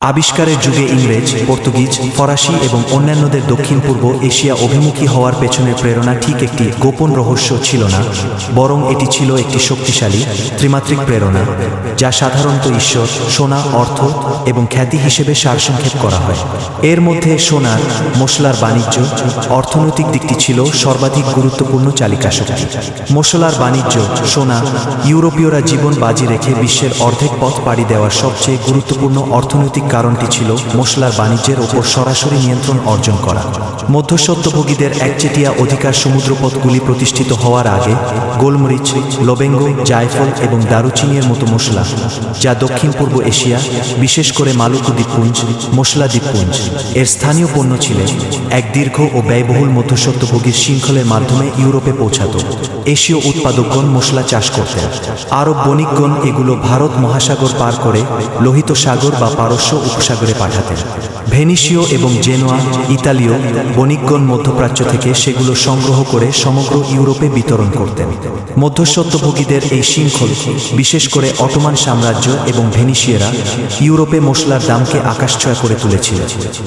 আবিষ্কারের যুগে ইংরেজ, পর্তুগিজ, ফরাসি এবং অন্যান্যদের দক্ষিণ পূর্ব এশিয়া অভিমুখী হওয়ার পেছনের প্রেরণা ঠিক একটি গোপন রহস্য ছিল না, বরং এটি ছিল একটি শক্তিশালী ত্রিমাত্রিক প্রেরণা, যা সাধারণত ঈশ্বর, সোনা, অর্থ এবং খ্যাতি হিসেবে সারসংক্ষেপ করা হয়। এর মধ্যে সোনার, মশলার বাণিজ্য, অর্থনৈতিক দিকটি ছিল সর্বাধিক গুরুত্বপূর্ণ চালিকা শক্তি। মশলার বাণিজ্য, সোনা, ইউরোপীয়রা জীবন বাজি রেখে বিশ্বের অর্ধেক পথ পাড়ি দেওয়ার সবচেয়ে গুরুত্বপূর্ণ অর্থনৈতিক কারণটি ছিল মশলার বাণিজ্যের ওপর সরাসরি নিয়ন্ত্রণ অর্জন করা। মধ্যস্বত্বভোগীদের একচেটিয়া অধিকার সমুদ্রপথগুলি প্রতিষ্ঠিত হওয়ার আগে গোলমরিচ, লবেঙ্গ, জায়ফল এবং দারুচিনির মতো মশলা, যা দক্ষিণ পূর্ব এশিয়া, বিশেষ করে মালুকু দ্বীপপুঞ্জ, মশলা দ্বীপপুঞ্জ, এর স্থানীয় পণ্য ছিলেন এক দীর্ঘ ও ব্যয়বহুল মধ্যস্বত্বভোগীর শৃঙ্খলের মাধ্যমে ইউরোপে পৌঁছাত। এশীয় উৎপাদকগণ মশলা চাষ করতেন। আরব বণিকগণ এগুলো ভারত মহাসাগর পার করে লোহিত সাগর বা পারস্য উপসাগরে পাঠাতেন। ভেনিসীয় এবং জেনোয়া, ইতালীয়, বণিকগণ মধ্যপ্রাচ্য থেকে সেগুলো সংগ্রহ করে সমগ্র ইউরোপে বিতরণ করতেন। মধ্যস্বত্বভোগীদের এই শৃঙ্খল, বিশেষ করে অটোমান সাম্রাজ্য এবং ভেনিসিয়েরা, ইউরোপে মশলার দামকে আকাশছোঁয়া করে তুলেছিল।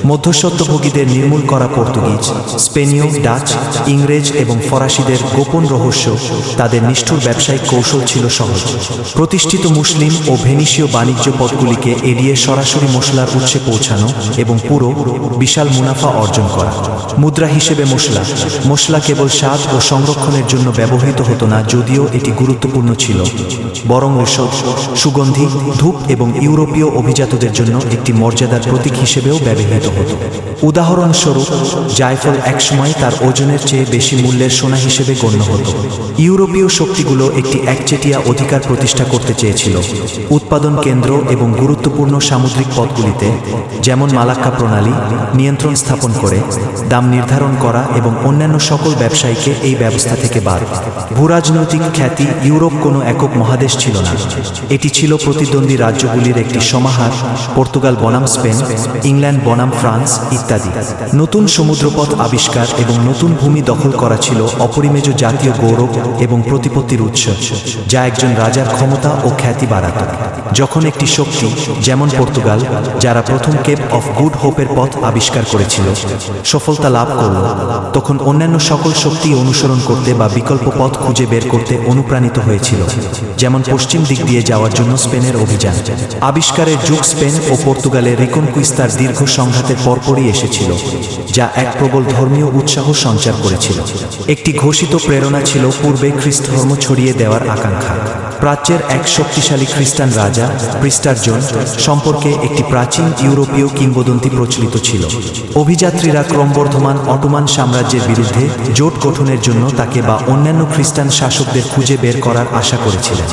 মধ্যস্বত্বভোগীদের নির্মূল করা পর্তুগিজ, স্পেনীয়, ডাচ, ইংরেজ এবং ফরাসিদের গোপন রহস্য, তাদের নিষ্ঠুর ব্যবসায়িক কৌশল ছিল সহজ। প্রতিষ্ঠিত মুসলিম ও ভেনিসীয় বাণিজ্য পথগুলিকে এড়িয়ে সরাসরি মশলার উৎসে পৌঁছানো এবং পুরো বিশাল মুনাফা অর্জন করা। মুদ্রা হিসেবে মশলা। মশলা কেবল স্বাদ ও সংরক্ষণের জন্য ব্যবহৃত হতো না, যদিও এটি গুরুত্বপূর্ণ ছিল। বরং ঔষধ, সুগন্ধি, ধূপ এবং ইউরোপীয় অভিজাতদের জন্য একটি মর্যাদার প্রতীক হিসেবেও ব্যবহৃত হতো। উদাহরণস্বরূপ, জায়ফল একসময় তার ওজনের চেয়ে বেশি মূল্যের সোনা হিসেবে গণ্য হতো। ইউরোপীয় শক্তিগুলো একটি একচেটিয়া অধিকার প্রতিষ্ঠা করতে চেয়েছিল। উৎপাদন কেন্দ্র এবং গুরুত্বপূর্ণ সামুদ্রিক পথগুলিতে, যেমন মালাক্কা প্রণালী, নিয়ন্ত্রণ স্থাপন করে, দাম নির্ধারণ করা এবং অন্যান্য সকল ব্যবসায়ীকে এই ব্যবস্থা থেকে বাদ। ভূরাজনৈতিক খ্যাতি ইউরোপ কোনো একক মহাদেশ ছিল না। এটি ছিল প্রতিদ্বন্দ্বী রাজ্যগুলির একটি সমাহার, পর্তুগাল বনাম স্পেন, ইংল্যান্ড বনাম ফ্রান্স ইত্যাদি। নতুন সমুদ্রপথ আবিষ্কার এবং নতুন ভূমি দখল করা ছিল অপরিমেজ জাতীয় গৌরব এবং প্রতিপত্তির উৎস, যা একজন রাজার ক্ষমতা ও খ্যাতি বাড়াত। যখন একটি শক্তি, যেমন পর্তুগাল যারা প্রথম কেপ অফ গুড হোপের পথ আবিষ্কার করেছিল, সফলতা লাভ করল। তখন অন্যান্য সকল শক্তি অনুসরণ করতে বা বিকল্প পথ খুঁজে বের করতে অনুপ্রাণিত হয়েছিল, যেমন পশ্চিম দিক দিয়ে যাওয়ার জন্য স্পেনের অভিযান। আবিষ্কারের যুগ স্পেন ও পর্তুগালের রিকনকুইস্তার দীর্ঘ সংঘাতের পরপরই এসেছিল, যা এক প্রবল ধর্মীয় উৎসাহ সঞ্চার করেছিল। একটি ঘোষিত প্রেরণা ছিল পূর্বে খ্রিস্ট ধর্ম ছড়িয়ে দেওয়ার আকাঙ্ক্ষা। প্রাচ্যের এক শক্তিশালী খ্রিস্টান রাজা প্রিস্টারজন সম্পর্কে একটি প্রাচীন ইউরোপীয় কিংবদন্তি প্রচলিত ছিল। অভিযাত্রীরা ক্রমবর্ধমান অটোমান সাম্রাজ্যের বিরুদ্ধে জোট গঠনের জন্য তাকে বা অন্যান্য খ্রিস্টান শাসকদের খুঁজে বের করার আশা করেছিলেন।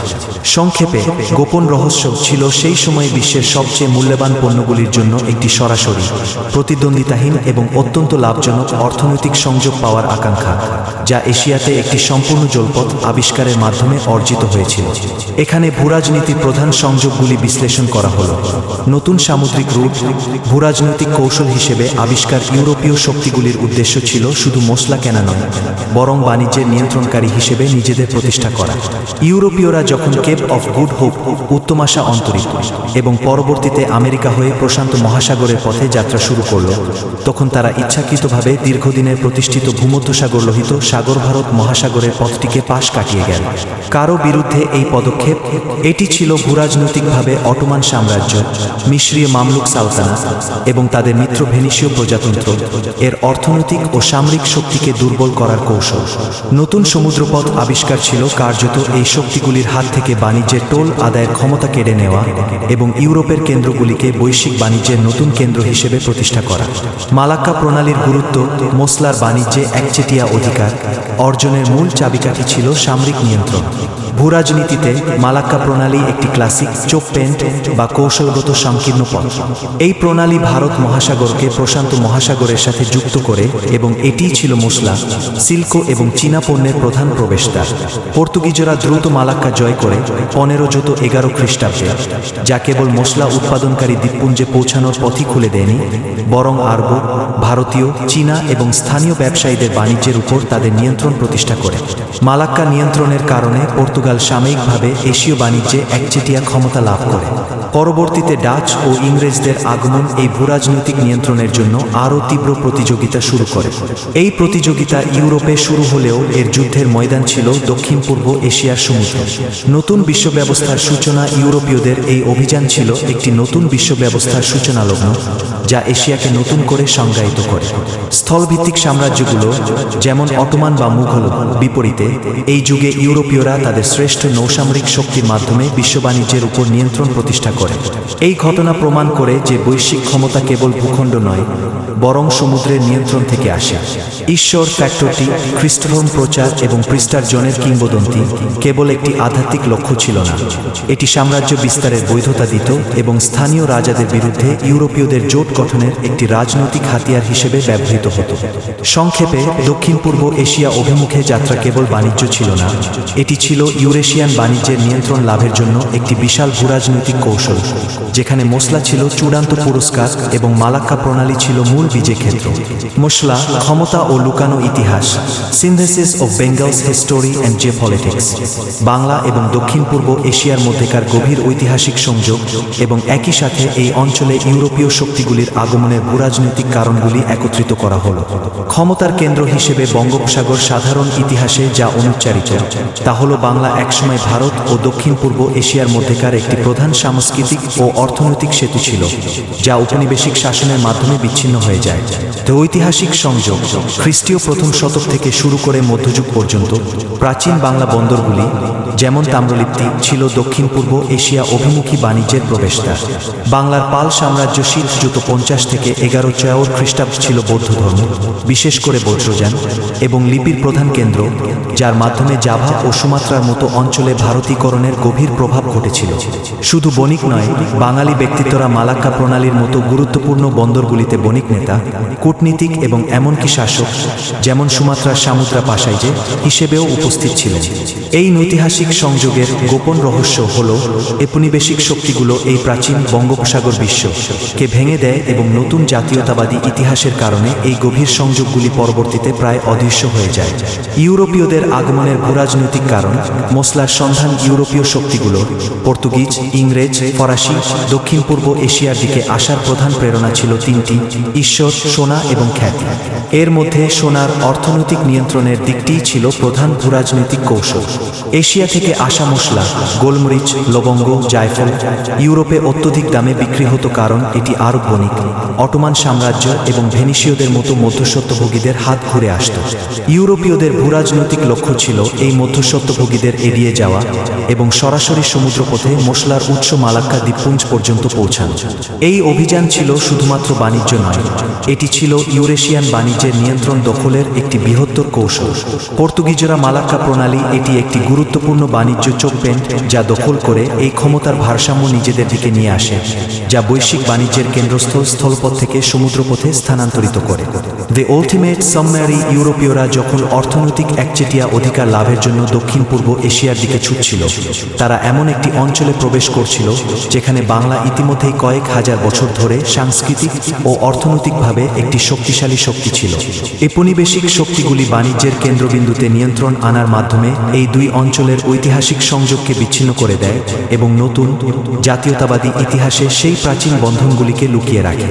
সংক্ষেপে, গোপন রহস্য ছিল সেই সময়ে বিশ্বের সবচেয়ে মূল্যবান পণ্যগুলির জন্য একটি সরাসরি, প্রতিদ্বন্দ্বিতাহীন এবং অত্যন্ত লাভজনক অর্থনৈতিক সংযোগ পাওয়ার আকাঙ্ক্ষা, যা এশিয়াতে একটি সম্পূর্ণ জলপথ আবিষ্কারের মাধ্যমে অর্জিত হয়েছিল। এখানে ভূরাজনীতির প্রধান সংযোগগুলি বিশ্লেষণ করা হল। নতুন সামুদ্রিক রুট ভূরাজনৈতিক কৌশল হিসেবে আবিষ্কার ইউরোপীয় শক্তিগুলির উদ্দেশ্য ছিল শুধু মশলা কেনা নয়, বরং বাণিজ্যের নিয়ন্ত্রণকারী হিসেবে নিজেদের প্রতিষ্ঠা করা। ইউরোপীয়রা যখন কেপ অফ গুড হোপ উত্তমাশা অন্তরিত, এবং পরবর্তীতে আমেরিকা হয়ে প্রশান্ত মহাসাগরের পথে যাত্রা শুরু করল, তখন তারা ইচ্ছাকৃতভাবে দীর্ঘদিনের প্রতিষ্ঠিত ভূমধ্যসাগর লোহিত সাগর ভারত মহাসাগরের পথটিকে পাশ কাটিয়ে গেল। কারও বিরুদ্ধে এই পদক্ষেপ, এটি ছিল ভূরাজনৈতিকভাবে অটোমান সাম্রাজ্য, মিশ্রীয় মামলুক সালতানাত এবং তাদের মিত্র ভেনিসীয় প্রজাতন্ত্র। এর অর্থনৈতিক ও সামরিক শক্তিকে দুর্বল করার কৌশল। নতুন সমুদ্রপথ আবিষ্কার ছিল কার্যত এই শক্তিগুলির হাত থেকে বাণিজ্যের টোল আদায়ের ক্ষমতা কেড়ে নেওয়া এবং ইউরোপের কেন্দ্রগুলিকে বৈশ্বিক বাণিজ্যের নতুন কেন্দ্র হিসেবে প্রতিষ্ঠা করা। মালাক্কা প্রণালীর গুরুত্ব, মসলার বাণিজ্যে একচেটিয়া অধিকার, অর্জনের মূল চাবিকাঠি ছিল সামরিক নিয়ন্ত্রণ। ভূরাজনীতিতে মালাক্কা প্রণালী একটি ক্লাসিক চোপ পেন্ট বা কৌশলগত সংকীর্ণ পথ। এই প্রণালী ভারত মহাসাগরকে প্রশান্ত মহাসাগরের সাথে যুক্ত করে এবং এটিই ছিল মশলা, সিল্ক এবং চীনা পণ্যের প্রধান প্রবেশদ্বার। পর্তুগিজরা দ্রুত মালাক্কা জয় করে পনেরো যত এগারো খ্রিস্টাব্দে, যা কেবল মশলা উৎপাদনকারী দ্বীপপুঞ্জে পৌঁছানোর পথই খুলে দেয়নি, বরং আরব, ভারতীয়, চীনা এবং স্থানীয় ব্যবসায়ীদের বাণিজ্যের উপর তাদের নিয়ন্ত্রণ প্রতিষ্ঠা করে। মালাক্কা নিয়ন্ত্রণের কারণে পর্তুগাল পর্তুগাল সাময়িকভাবে এশীয় বাণিজ্যে একচেটিয়া ক্ষমতা লাভ করে। পরবর্তীতে ডাচ ও ইংরেজদের আগমন এই ভূরাজনৈতিক নিয়ন্ত্রণের জন্য আরও তীব্র প্রতিযোগিতা শুরু করে। এই প্রতিযোগিতা ইউরোপে শুরু হলেও এর যুদ্ধের ময়দান ছিল দক্ষিণ পূর্ব এশিয়ার সমুদ্র। নতুন বিশ্ব ব্যবস্থার সূচনা ইউরোপীয়দের এই অভিযান ছিল একটি নতুন বিশ্ব ব্যবস্থার সূচনা লগ্ন যা এশিয়াকে নতুন করে সংজ্ঞায়িত করে। স্থলভিত্তিক সাম্রাজ্যগুলো, যেমন অটোমান বা মুঘল, বিপরীতে, এই যুগে ইউরোপীয়রা তাদের শ্রেষ্ঠ নৌসামরিক শক্তির মাধ্যমে বিশ্ব বাণিজ্যের উপর নিয়ন্ত্রণ প্রতিষ্ঠা করে। এই ঘটনা প্রমাণ করে যে বৈশ্বিক ক্ষমতা কেবল ভূখণ্ড নয়, বরং সমুদ্রের নিয়ন্ত্রণ থেকে আসে। ঈশ্বর, ফ্যাক্টরটি, খ্রিস্টধর্ম প্রচার এবং পৃষ্ঠার জনের কিংবদন্তি কেবল একটি আধ্যাত্মিক লক্ষ্য ছিল না। এটি সাম্রাজ্য বিস্তারের বৈধতা দিত এবং স্থানীয় রাজাদের বিরুদ্ধে ইউরোপীয়দের জোট গঠনের একটি রাজনৈতিক হাতিয়ার হিসেবে ব্যবহৃত হতো। সংক্ষেপে, দক্ষিণ পূর্ব এশিয়া অভিমুখে যাত্রা কেবল বাণিজ্য ছিল না, এটি ছিল ইউরেশিয়ান বাণিজ্যের নিয়ন্ত্রণ লাভের জন্য একটি বিশাল ভূরাজনৈতিক কৌশল, যেখানে মশলা ছিল চূড়ান্ত পুরস্কার এবং মালাক্কা প্রণালী ছিল মূল বিজয় ক্ষেত্র মশলা ক্ষমতা ও লুকানো ইতিহাস synthesis of Bengal's history and J politics Bangla এবং দক্ষিণ পূর্ব এশিয়ার মধ্যেকার গভীর ঐতিহাসিক সংযোগ এবং একই সাথে এই অঞ্চলে ইউরোপীয় শক্তিগুলির আগমনের ভূরাজনৈতিক কারণগুলি একত্রিত করা হলো। ক্ষমতার কেন্দ্র হিসেবে বঙ্গোপসাগর সাধারণ ইতিহাসে যা অনুচ্চারিত, তা হল বাংলা একসময় ভারত ও দক্ষিণ পূর্ব এশিয়ার মধ্যেকার একটি প্রধান সাংস্কৃতিক ও অর্থনৈতিক সেতু ছিল, যা উপনিবেশিক শাসনের মাধ্যমে বিচ্ছিন্ন হয়ে যায়। তো ঐতিহাসিক সংযোগ, খ্রিস্টীয় প্রথম শতক থেকে শুরু করে মধ্যযুগ পর্যন্ত প্রাচীন বাংলা বন্দরগুলি যেমন তাম্রলিপ্তি ছিল দক্ষিণ পূর্ব এশিয়া অভিমুখী বাণিজ্যের প্রবেশদ্বার। বাংলার পাল সাম্রাজ্য শীত জুত পঞ্চাশ থেকে এগারো চয়াওর খ্রিস্টাব্দ ছিল বৌদ্ধ ধর্ম, বিশেষ করে বৌদ্ধযান এবং লিপির প্রধান কেন্দ্র, যার মাধ্যমে জাভা ও সুমাত্রার মতো অঞ্চলে ভারতীকরণের গভীর প্রভাব ঘটেছিল। শুধু বণিক নয়, বাঙালি ব্যক্তিত্বরা মালাক্কা প্রণালীর মতো গুরুত্বপূর্ণ বন্দরগুলিতে বণিক নেতা, কূটনীতিক এবং এমনকি শাসক, যেমন সুমাত্রার সামুদ্রা পাশাইজে হিসেবেও উপস্থিত ছিলেন। এই নৈতিহাসিক সংযোগের গোপন রহস্য হল ঔপনিবেশিক শক্তিগুলো এই প্রাচীন বঙ্গোপসাগর বিশ্ব, কে ভেঙে দেয় এবং নতুন জাতীয়তাবাদী ইতিহাসের কারণে এই গভীর সংযোগগুলি পরবর্তীতে প্রায় অদৃশ্য হয়ে যায়। ইউরোপীয়দের আগমনের ভূরাজনৈতিক কারণ মশলার সন্ধান ইউরোপীয় শক্তিগুলো পর্তুগিজ, ইংরেজ, ফরাসি দক্ষিণ পূর্ব এশিয়ার দিকে আসার প্রধান প্রেরণা ছিল তিনটি, ঈশ্বর, সোনা এবং খ্যাতি। এর মধ্যে সোনার অর্থনৈতিক নিয়ন্ত্রণের দিকটিই ছিল প্রধান ভূরাজনৈতিক কৌশল। এশিয়া থেকে আসা মশলা, গোলমরিচ, লবঙ্গ, জায়ফল, ইউরোপে অত্যধিক দামে বিক্রি হতো কারণ এটি আরব বণিক অটোমান সাম্রাজ্য এবং ভেনিসীয়দের মতো মধ্যস্বত্বভোগীদের হাত ঘুরে আসত। ইউরোপীয়দের ভূরাজনৈতিক লক্ষ্য ছিল এই মধ্যস্বত্বভোগীদের এড়িয়ে যাওয়া। এবং সরাসরি সমুদ্রপথে মশলার উৎস মালাক্কা দ্বীপপুঞ্জ পর্যন্ত পৌঁছানো। এই অভিযান ছিল শুধুমাত্র বাণিজ্য নয়, এটি ছিল ইউরেশিয়ান বাণিজ্যের নিয়ন্ত্রণ দখলের একটি বৃহত্তর কৌশল। পর্তুগিজরা মালাক্কা প্রণালী এটি একটি গুরুত্বপূর্ণ বাণিজ্য চোখপেন্ট যা দখল করে এই ক্ষমতার ভারসাম্য নিজেদের দিকে নিয়ে আসে, যা বৈশ্বিক বাণিজ্যের কেন্দ্রস্থল স্থলপথ থেকে সমুদ্রপথে স্থানান্তরিত করে। দ্য আলটিমেট সাবমেরি ইউরোপীয়রা যখন অর্থনৈতিক একচেটিয়া অধিকার লাভের জন্য দক্ষিণ পূর্ব এশিয়ার দিকে ছুটছিল তারা এমন একটি অঞ্চলে প্রবেশ করছিল, যেখানে বাংলা ইতিমধ্যেই কয়েক হাজার বছর ধরে সাংস্কৃতিক ও অর্থনৈতিকভাবে একটি শক্তিশালী শক্তি ছিল। ঔপনিবেশিক শক্তিগুলি বাণিজ্যের কেন্দ্রবিন্দুতে নিয়ন্ত্রণ আনার মাধ্যমে এই দুই অঞ্চলের ঐতিহাসিক সংযোগকে বিচ্ছিন্ন করে দেয় এবং নতুন জাতীয়তাবাদী ইতিহাসে সেই প্রাচীন বন্ধনগুলিকে লুকিয়ে রাখে।